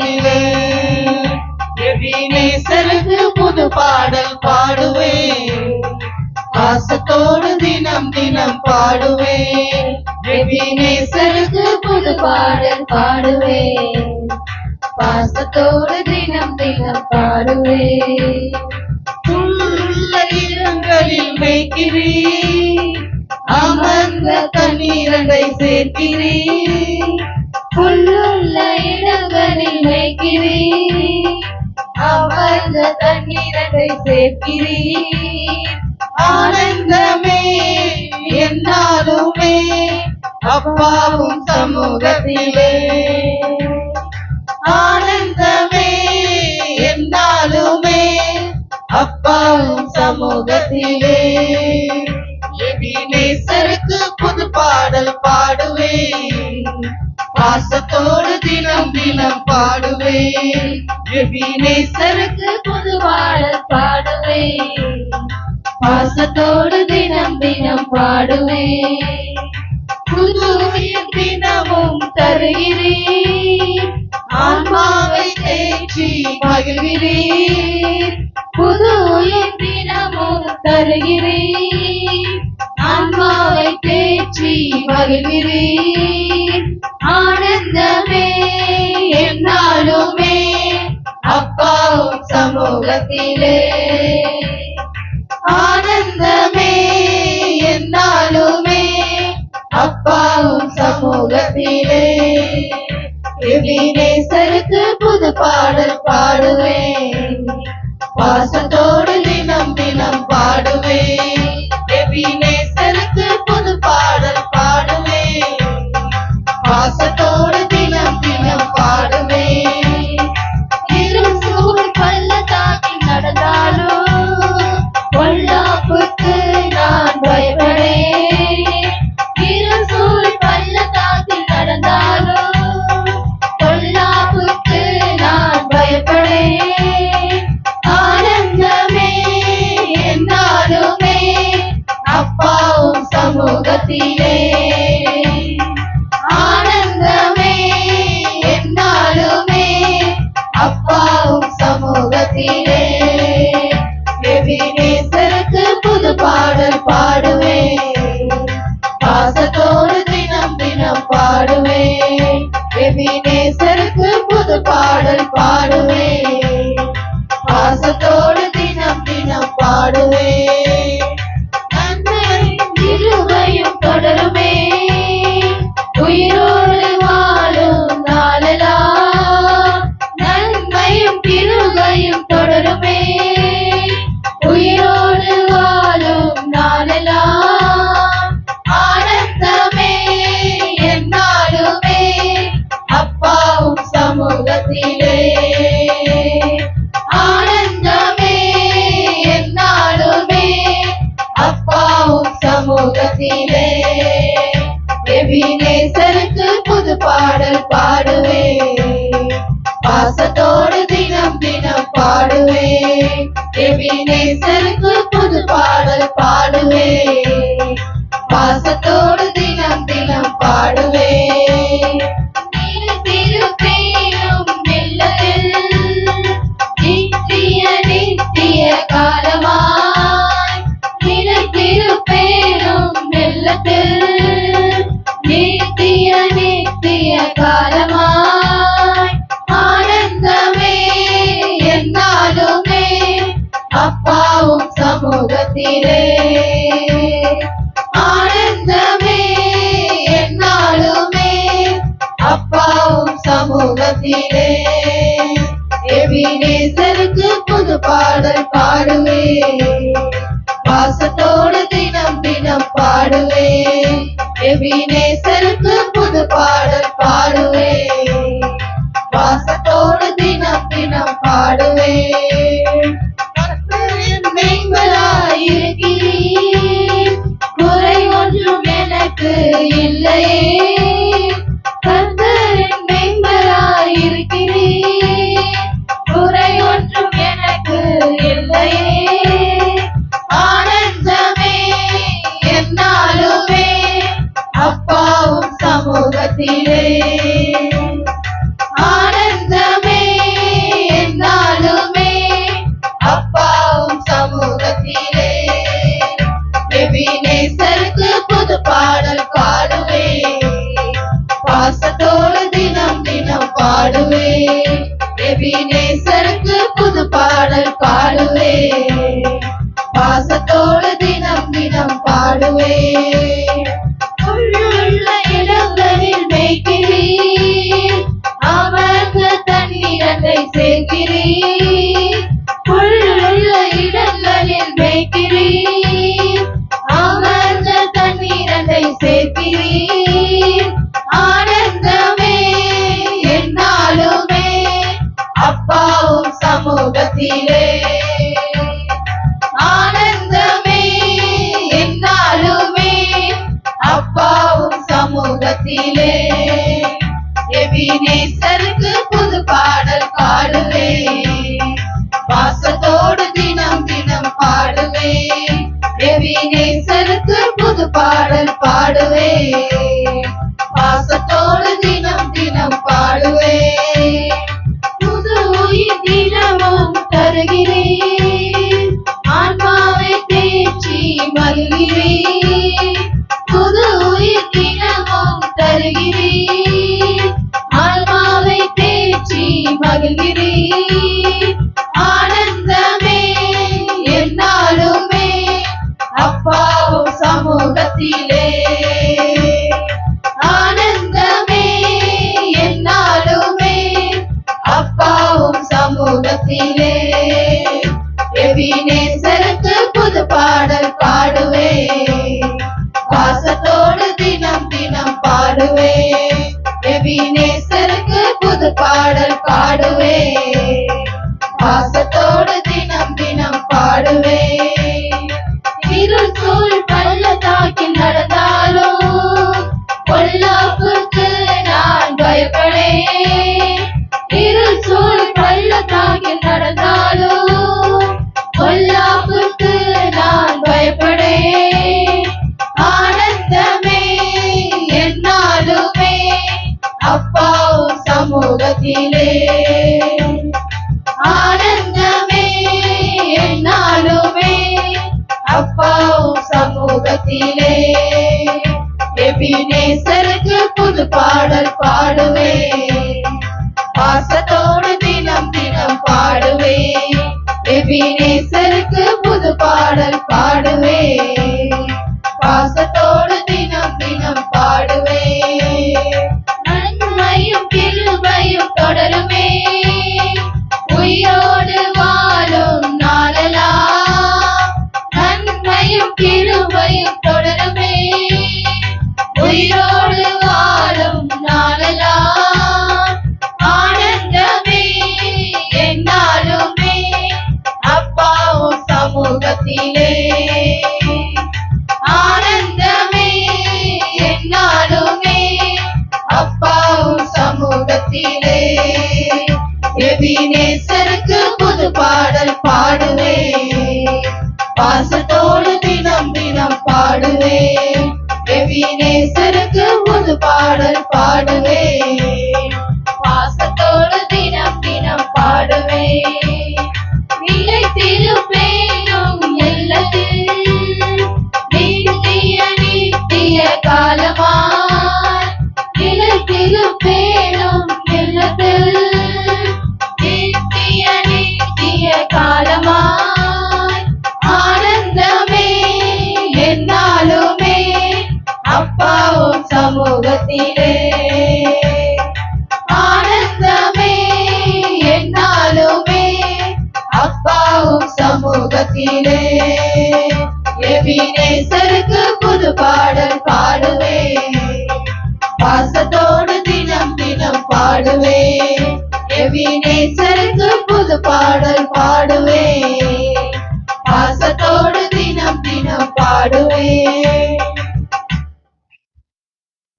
சமூகத்திலே எபினேசருக்கு புது பாடல் பாடுவேன். பாசத்தோடு தினம் தினம் பாடுவேன். எபினேசருக்கு புது பாடல் பாடுவேன். பாசத்தோடு தினம் தினம் பாடுவேன். உள்ள இடங்களில் அமர்ந்த தண்ணீரண்டை சேர்க்கிறீர் புல்லுள்ள இடங்களில் அமர்ந்த தண்ணீரத்தை சேர்க்கிறீர். ஆனந்தமே என்னாலுமே அப்பாவும் சமூகத்திலே. ஆனந்தமே என்னாலுமே அப்பாவும் சமூகத்திலே. எதினே சருக்கு புது பாடல் பாடுவேன். பாசத்தோடு தினம் தினம் பாடுவேன். எபினேசருக்கு புது பாடுவேன். பாசத்தோடு தினம் தினம் பாடுவேன். புது தினமும் தருகிறேன். ஆன்மாவை தேற்றி மகிழ்கிறேன். புது தினமும் தருகிறேன். ஆன்மாவை தேற்றி மகிழ்கிறேன். சமூகத்திலே ஆனந்தமே என்னாலுமே அப்பாவும் சமூகத்திலே. எபினேசருக்கு புது பாடல் பாடுவேன். பாசத்தோடு புது பாடல் பாடுவே বিনে முகத்திலே ஆனந்தமே என்னாலுமே அப்பாவும் சமூகத்திலே. எபினேசருக்கு புது பாடல் பாடுவே. பாசத்தோடு தினம் தினம் பாடுவே. எபினே Yes, দিনে এ দিনে பாசத்தோடு தினம் தினம் பாடுவேன். புது பாடல்